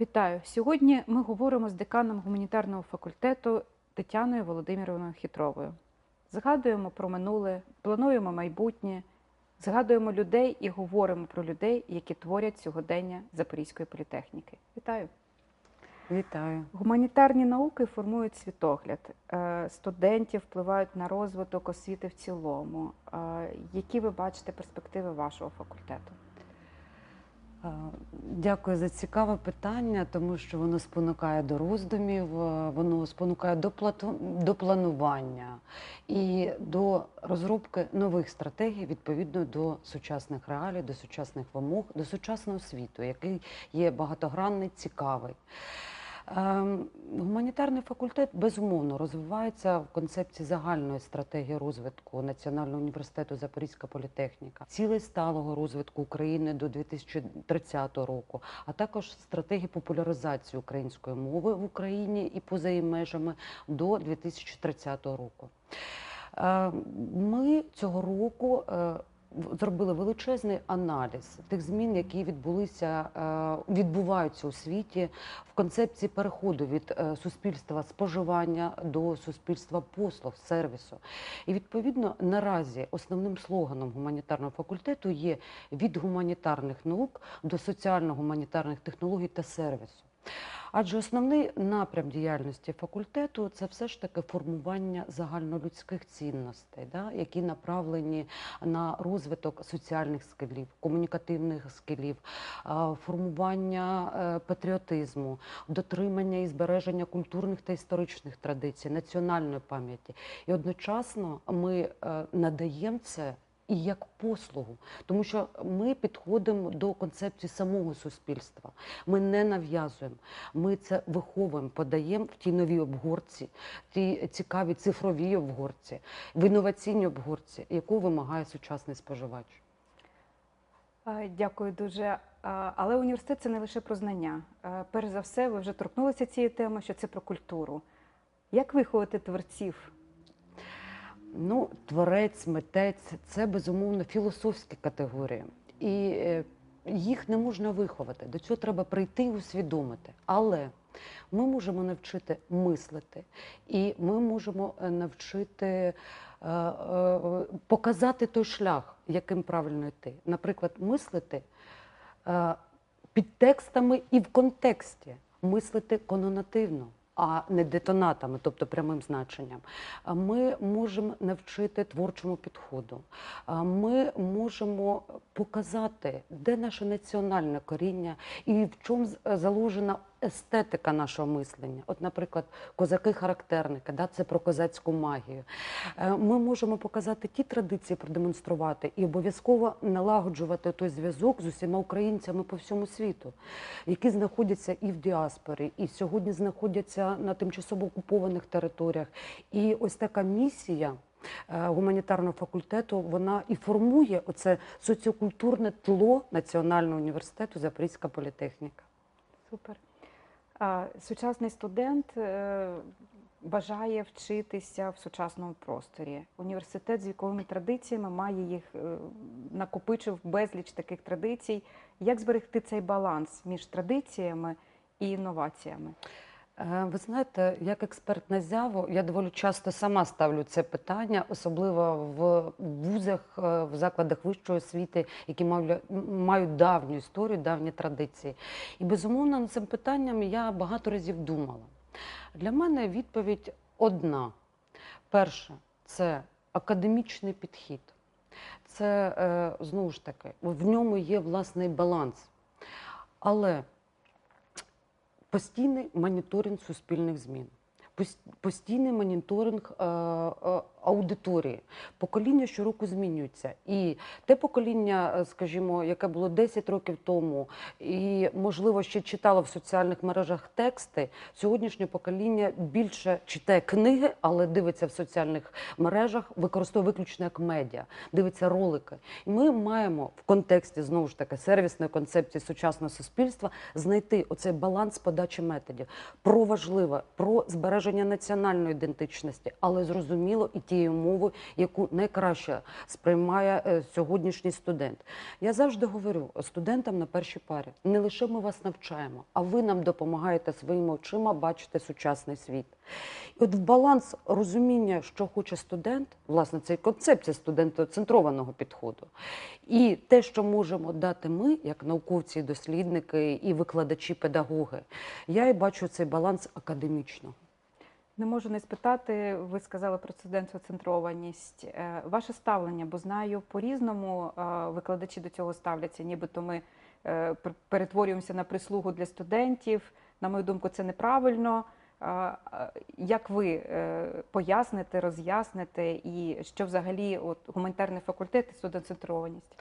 Вітаю! Сьогодні ми говоримо з деканом гуманітарного факультету Тетяною Володимировною Хитровою. Згадуємо про минуле, плануємо майбутнє, згадуємо людей і говоримо про людей, які творять сьогодення Запорізької політехніки. Вітаю! Вітаю. Гуманітарні науки формують світогляд. Е, Студентів впливають на розвиток освіти в цілому. Е, Які ви бачите перспективи вашого факультету? Дякую за цікаве питання, тому що воно спонукає до роздумів, е, воно спонукає до, плату, до планування і до розробки нових стратегій відповідно до сучасних реалій, до сучасних вимог, до сучасного світу, який є багатогранний, цікавий. Ем, Гуманітарний факультет безумовно розвивається в концепції загальної стратегії розвитку Національного університету Запорізька політехніка, цілей сталого розвитку України до 2030 року, а також стратегії популяризації української мови в Україні і поза її межами до 2030 року. Е, Ми цього року е, зробили величезний аналіз тих змін, які відбулися, е, відбуваються у світі в концепції переходу від е, суспільства споживання до суспільства послуг, сервісу. І відповідно наразі основним слоганом гуманітарного факультету є від гуманітарних наук до соціально-гуманітарних технологій та сервісу. Адже основний напрям діяльності факультету це все ж таки формування загальнолюдських цінностей, да, які направлені на розвиток соціальних скилів, комунікативних скилів, формування е, патріотизму, дотримання і збереження культурних та історичних традицій, національної пам'яті. І одночасно ми е, надаємо це. І як послугу, тому що ми підходимо до концепції самого суспільства. Ми не нав'язуємо, ми це виховуємо, подаємо в тій новій обгорці, тій цікавій цифровій обгорці, в інноваційній обгорці, яку вимагає сучасний споживач. Дякую дуже. Але університет це не лише про знання. Перш за все, ви вже торкнулися цієї теми, що це про культуру. Як виховати творців? Ну, творець, митець це безумовно філософські категорії. І е, їх не можна виховати. До цього треба прийти і усвідомити. Але ми можемо навчити мислити, і ми можемо е, навчити е, показати той шлях, яким правильно йти. Наприклад, мислити під текстами і в контексті, мислити кононативно. А не детонатами, тобто прямим значенням. Ми можемо навчити творчому підходу. Ми можемо показати, де наше національне коріння і в чому заложена естетика нашого мислення. От, наприклад, козаки-характерники, да, це про козацьку магію. Е, Ми можемо показати ті традиції, продемонструвати і обов'язково налагоджувати той зв'язок з усіма українцями по всьому світу, які знаходяться і в діаспорі, і сьогодні знаходяться на тимчасово окупованих територіях. І ось така місія. е, Гуманітарного факультету вона і формує оце соціокультурне тло Національного університету Запорізька політехніка. Супер. Сучасний студент е, бажає вчитися в сучасному просторі. Університет з віковими традиціями має їх е, накопичив безліч таких традицій. Як зберегти цей баланс між традиціями і інноваціями? Е, Ви знаєте, як експерт на зяву, я доволі часто сама ставлю це питання, особливо в вузах, е, в закладах вищої освіти, які мають давню історію, давні традиції. І безумовно над цим питанням я багато разів думала. Для мене відповідь одна: перше, це академічний підхід. Це е, знову ж таки, в ньому є власний баланс. Але постійний моніторинг суспільних змін, постійний моніторинг е, е, аудиторії. Покоління щороку змінюється. І те покоління, е, скажімо, яке було 10 років тому, і, можливо, ще читало в соціальних мережах тексти, сьогоднішнє покоління більше читає книги, але дивиться в соціальних мережах, використовує виключно як медіа, дивиться ролики. І ми маємо в контексті знову ж таки сервісної концепції сучасного суспільства знайти оцей баланс подачі методів про важливе, про збереження національної ідентичності, але зрозуміло і ті тією мовою, яку найкраще сприймає е, сьогоднішній студент. Я завжди говорю студентам на першій парі: не лише ми вас навчаємо, а ви нам допомагаєте своїми очима бачити сучасний світ. І от в баланс розуміння, що хоче студент, власне, це концепція студентоцентрованого підходу. І те, що можемо дати ми, як науковці, дослідники і викладачі, педагоги, я і бачу цей баланс академічно. Не можу не спитати, ви сказали про студентоцентрованість. Е, Ваше ставлення, бо знаю, по-різному е, викладачі до цього ставляться, нібито ми е, перетворюємося на прислугу для студентів. На мою думку, це неправильно. Як ви е, поясните, роз'ясните, і що взагалі от, гуманітарний факультет і студентоцентрованість?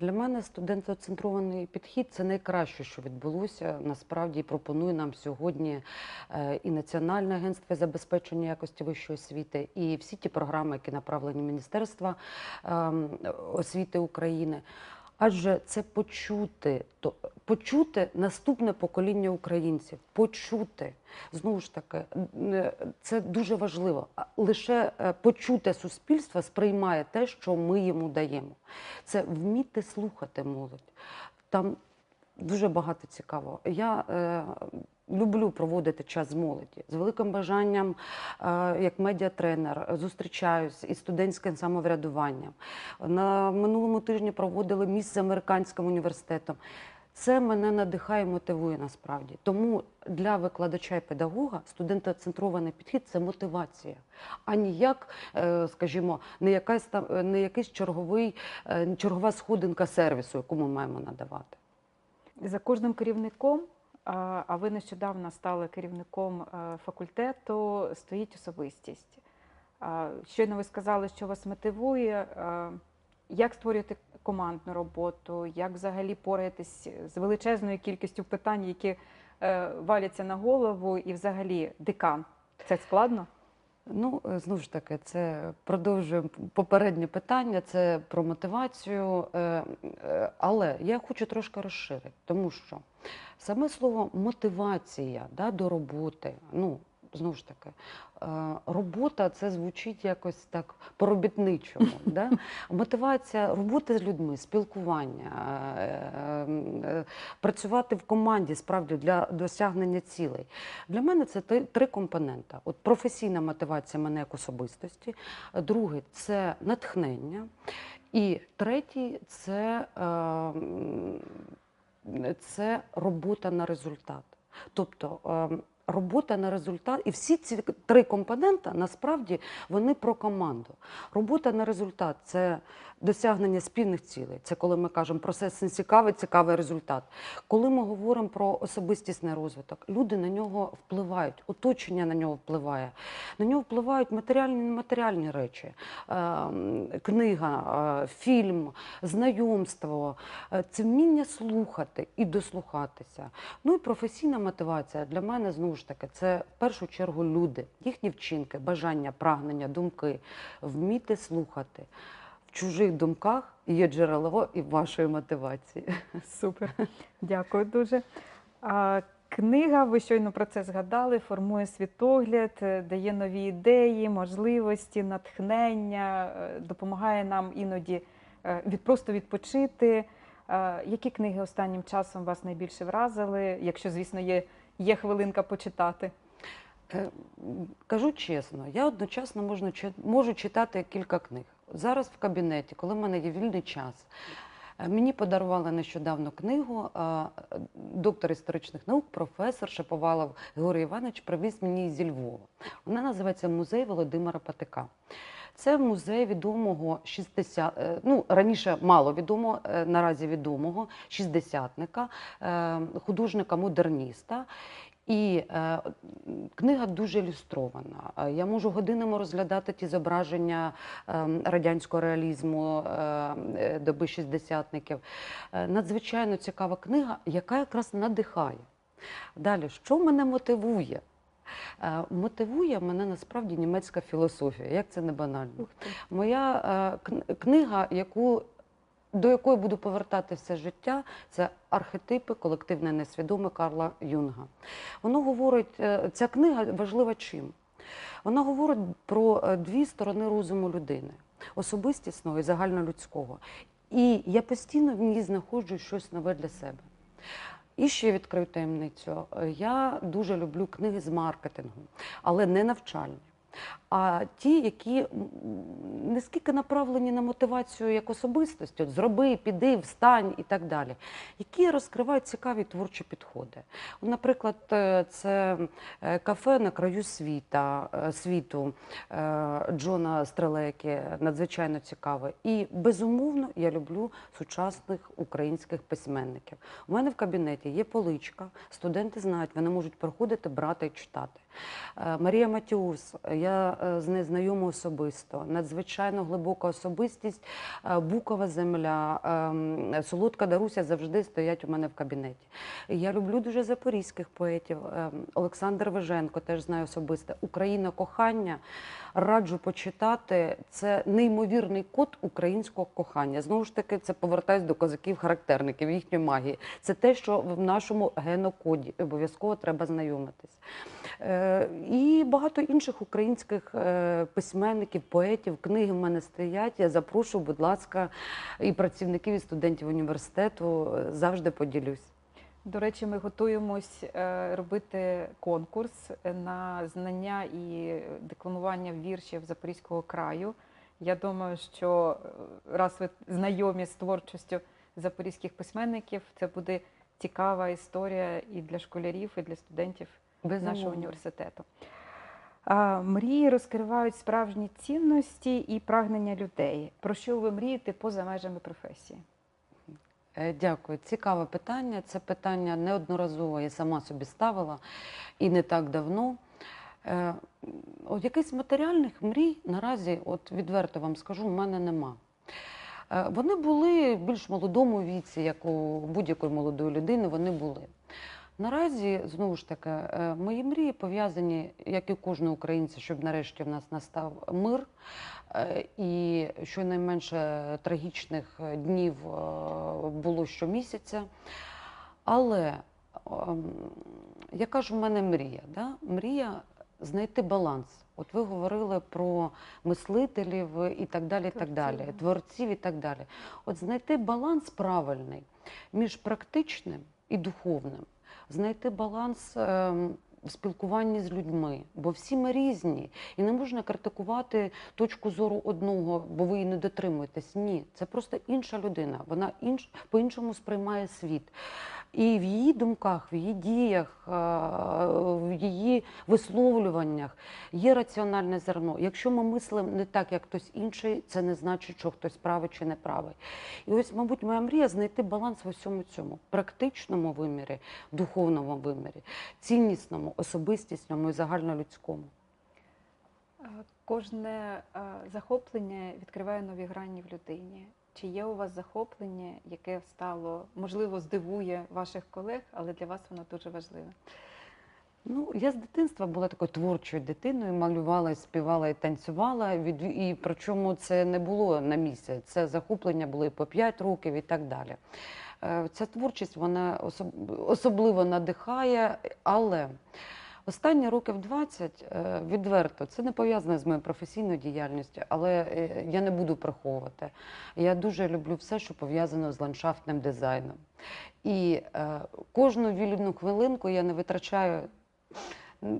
Для мене студентоцентрований підхід це найкраще, що відбулося. Насправді пропонує нам сьогодні е, і Національне агентство забезпечення якості вищої освіти, і всі ті програми, які направлені Міністерства ем, освіти України. Адже це почути, то почути наступне покоління українців, почути знову ж таки, е, це дуже важливо. Лише е, почуте суспільство сприймає те, що ми йому даємо. Це вміти слухати молодь. Там дуже багато цікавого. Я е, люблю проводити час з молоді з великим бажанням, е, як медіатренер, зустрічаюсь із студентським самоврядуванням. На минулому тижні проводили місце з американським університетом. Це мене надихає і мотивує насправді. Тому для викладача і педагога студентоцентрований підхід це мотивація, а ніяк, е, скажімо, не якась там е, не якийсь черговий, чергова сходинка сервісу, яку ми маємо надавати. За кожним керівником, а ви нещодавно стали керівником е, факультету, стоїть особистість. Щойно ви сказали, що вас мотивує. е, Як створювати командну роботу, як взагалі пораєтесь з величезною кількістю питань, які е, валяться на голову, і взагалі декан? Це складно? Ну, е, знову ж таки, це продовжуємо попереднє питання, це про мотивацію. е, е, Але я хочу трошки розширити, тому що саме слово мотивація да, до роботи, ну, знову ж таки, е, робота це звучить якось так по-робітничому. Да? Мотивація роботи з людьми, спілкування, е, е, працювати в команді справді для досягнення цілей. Для мене це три, компонента. От професійна мотивація мене як особистості, другий це натхнення, і третій це, це робота на результат. Тобто е, робота на результат, і всі ці три компонента насправді вони про команду. Робота на результат це досягнення спільних цілей. Це коли ми кажемо процес не цікавий, цікавий результат. Коли ми говоримо про особистісний розвиток, люди на нього впливають, оточення на нього впливає. На нього впливають матеріальні і нематеріальні речі. Е, Книга, е, фільм, знайомство, е, це вміння слухати і дослухатися. Ну і професійна мотивація для мене знову ж таки це в першу чергу люди, їхні вчинки, бажання, прагнення, думки, вміти слухати. В чужих думках є джерело і вашої мотивації. Супер, дякую дуже. Книга, ви щойно про це згадали, формує світогляд, е, дає нові ідеї, можливості, натхнення, е, допомагає нам іноді е, від просто відпочити. Які книги останнім часом вас найбільше вразили, якщо, звісно, є, є хвилинка почитати? Е, Кажу чесно, я одночасно можу читати кілька книг. Зараз в кабінеті, коли в мене є вільний час, е, мені подарували нещодавно книгу е, доктор історичних наук, професор Шаповалов Георгій Іванович привіз мені зі Львова. Вона називається Музей Володимира Патика. Це музей відомого 60, е, ну раніше мало відомо, е, наразі відомого шістдесятника, е, художника-модерніста. І е, книга дуже ілюстрована. Я можу годинами розглядати ті зображення е, радянського реалізму е, доби шістдесятників. Е, надзвичайно цікава книга, яка якраз надихає. Далі, що мене мотивує? Е, Мотивує мене насправді німецька філософія, як це не банально. Моя е, книга, яку, до якої буду повертати все життя, це архетипи колективне несвідоме Карла Юнга. Воно говорить, е, ця книга важлива чим? Вона говорить про дві сторони розуму людини: особистісного і загальнолюдського. І я постійно в ній знаходжу щось нове для себе. І ще відкрию таємницю. Е, Я дуже люблю книги з маркетингу, але не навчальні. А ті, які не скільки направлені на мотивацію як особистості, от зроби, піди, встань і так далі, які розкривають цікаві творчі підходи. Наприклад, е, це е, кафе на краю світа, е, світу Джона Стрелекі, надзвичайно цікаве. І безумовно я люблю сучасних українських письменників. У мене в кабінеті є поличка, студенти знають, вони можуть приходити, брати і читати. Марія Матіус, я з нею знайома особисто, надзвичайно глибока особистість, е, букова земля, ем, солодка Даруся завжди стоять у мене в кабінеті. Я люблю дуже запорізьких поетів. ем, Олександр Веженко теж знаю особисто. Україна кохання. Раджу почитати. Це неймовірний код українського кохання. Знову ж таки, це повертаюсь до козаків-характерників, їхньої магії. Це те, що в нашому генокоді обов'язково треба знайомитись. Е, І багато інших українських е, письменників, поетів, книги в мене стоять. Я запрошую, будь ласка, і працівників, і студентів університету завжди поділюсь. До речі, ми готуємось е, робити конкурс на знання і декламування віршів Запорізького краю. Я думаю, що е, раз ви знайомі з творчістю запорізьких письменників, це буде цікава історія і для школярів, і для студентів нашого Безумовно. університету. Мрії розкривають справжні цінності і прагнення людей. Про що ви мрієте поза межами професії? Е, Дякую. Цікаве питання. Це питання неодноразово я сама собі ставила і не так давно. Е, От якихось матеріальних мрій наразі, от відверто вам скажу, в мене нема. Е, Вони були в більш молодому віці, як у будь-якої молодої людини, вони були. Наразі, знову ж таки, е, мої мрії пов'язані, як і кожного українця, щоб нарешті в нас настав мир е, і щонайменше трагічних днів е, було щомісяця. Але ем, яка ж в мене мрія? Да? Мрія знайти баланс. От ви говорили про мислителів і так далі, і так далі, творців і так далі. От знайти баланс правильний між практичним і духовним, знайти баланс ем, в спілкуванні з людьми, бо всі ми різні, і не можна критикувати точку зору одного, бо ви її не дотримуєтесь. Ні, це просто інша людина. Вона інш, по-іншому сприймає світ. І в її думках, в її діях, в її висловлюваннях є раціональне зерно. Якщо ми мислимо не так, як хтось інший, це не значить, що хтось правий чи не правий. І ось, мабуть, моя мрія знайти баланс в усьому цьому практичному вимірі, духовному вимірі, ціннісному, особистісному і загальнолюдському. Е, Кожне е, захоплення відкриває нові грані в людині. Чи є у вас захоплення, яке стало, можливо, здивує ваших колег, але для вас воно дуже важливе? Ну, я з дитинства була такою творчою дитиною, малювала, співала і танцювала. І причому це не було на місяць. Це захоплення були по 5 років і так далі. Е, Ця творчість вона особливо надихає, але останні років 20 е, відверто це не пов'язане з моєю професійною діяльністю, але е, я не буду приховувати. Я дуже люблю все, що пов'язано з ландшафтним дизайном. І кожну вільну хвилинку я не витрачаю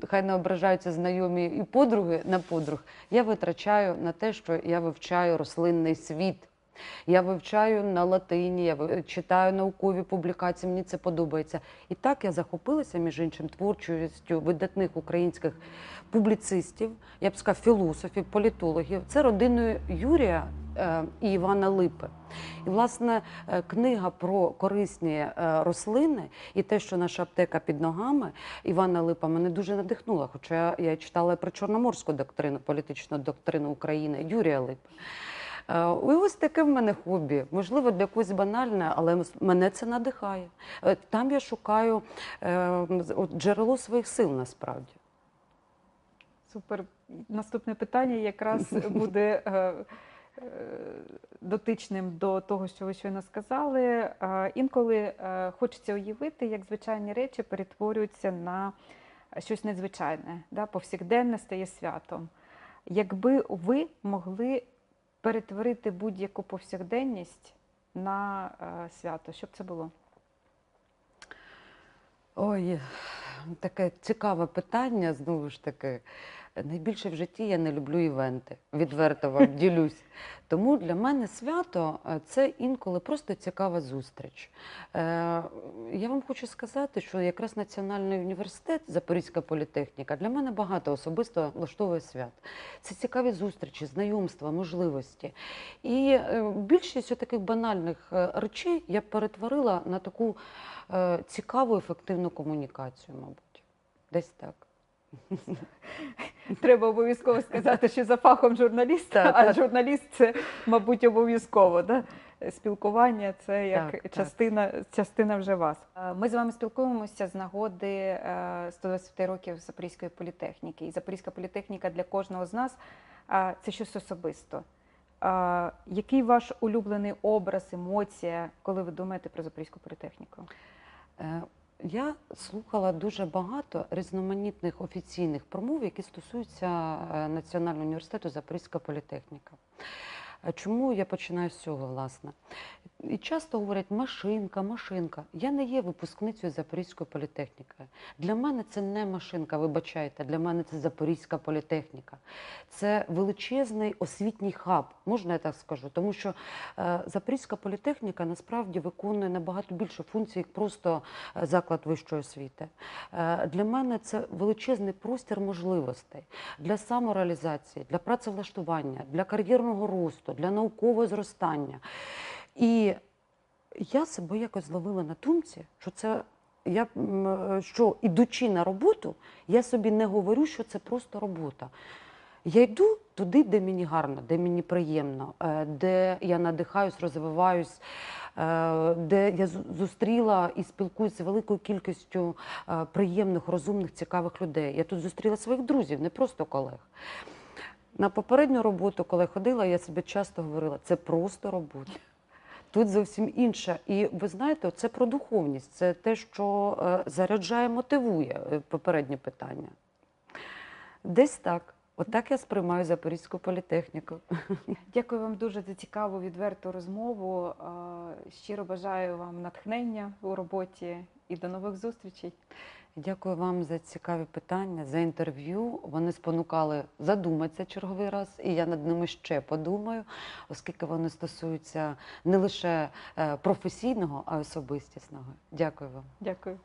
хай не ображаються знайомі і подруги на подруг. Я витрачаю на те, що я вивчаю рослинний світ. Я вивчаю на латині, я читаю наукові публікації, мені це подобається. І так я захопилася, між іншим, творчістю видатних українських публіцистів, я б сказала, філософів, політологів. Це родиною Юрія е, і Івана Липи. І, власне, е, книга про корисні е, рослини і те, що наша аптека під ногами Івана Липа мене дуже надихнула. Хоча я читала про чорноморську доктрину, політичну доктрину України Юрія Липи. Е, І ось таке в мене хобі. Можливо, для когось банальне, але мене це надихає. Е, Там я шукаю е, джерело своїх сил насправді. Супер. Наступне питання якраз буде е, е, дотичним до того, що ви щойно сказали. Е, Інколи е, хочеться уявити, як звичайні речі перетворюються на щось незвичайне, да? повсякденне стає святом. Якби ви могли перетворити будь-яку повсякденність на е, свято, що б це було? Ой, таке цікаве питання, знову ж таки. Найбільше в житті я не люблю івенти, відверто вам ділюсь. Тому для мене свято е, це інколи просто цікава зустріч. Е, Я вам хочу сказати, що якраз Національний університет, Запорізька політехніка, для мене багато особисто влаштовує свят. Це цікаві зустрічі, знайомства, можливості. І е, більшість таких банальних речей я перетворила на таку е, цікаву, ефективну комунікацію, мабуть. Десь так. Треба обов'язково сказати, що за фахом журналіст, Так, а так. журналіст це, мабуть, обов'язково. Да? Спілкування це як Так, так. частина, частина вже вас. Е, Ми з вами спілкуємося з нагоди е, 120 років Запорізької політехніки. І Запорізька політехніка для кожного з нас е, це щось особисто. Е, Який ваш улюблений образ, емоція, коли ви думаєте про Запорізьку політехніку? Я слухала дуже багато різноманітних офіційних промов, які стосуються е, Національного університету Запорізька політехніка. Е, Чому я починаю з цього, власне? І часто говорять машинка, машинка. Я не є випускницею Запорізької політехніки. Для мене це не машинка, вибачайте. Для мене це Запорізька політехніка. Це величезний освітній хаб, можна я так скажу, тому що е, Запорізька політехніка насправді виконує набагато більше функцій, як просто е, заклад вищої освіти. Е, Для мене це величезний простір можливостей для самореалізації, для працевлаштування, для кар'єрного росту, для наукового зростання. І я себе якось зловила на думці, що це. Я що ідучи на роботу, я собі не говорю, що це просто робота. Я йду туди, де мені гарно, де мені приємно, е, де я надихаюсь, розвиваюсь, е, де я зустріла і спілкуюся з великою кількістю е, приємних, розумних, цікавих людей. Я тут зустріла своїх друзів, не просто колег. На попередню роботу, коли ходила, я собі часто говорила, це просто робота. Тут зовсім інше. І ви знаєте, це про духовність, це те, що е, заряджає, мотивує е, попереднє питання. Десь так. Отак я сприймаю Запорізьку політехніку. Дякую вам дуже за цікаву відверту розмову. Щиро бажаю вам натхнення у роботі і до нових зустрічей. Дякую вам за цікаві питання, за інтерв'ю. Вони спонукали задуматися черговий раз, і я над ними ще подумаю, оскільки вони стосуються не лише е, професійного, а й особистісного. Дякую вам. Дякую.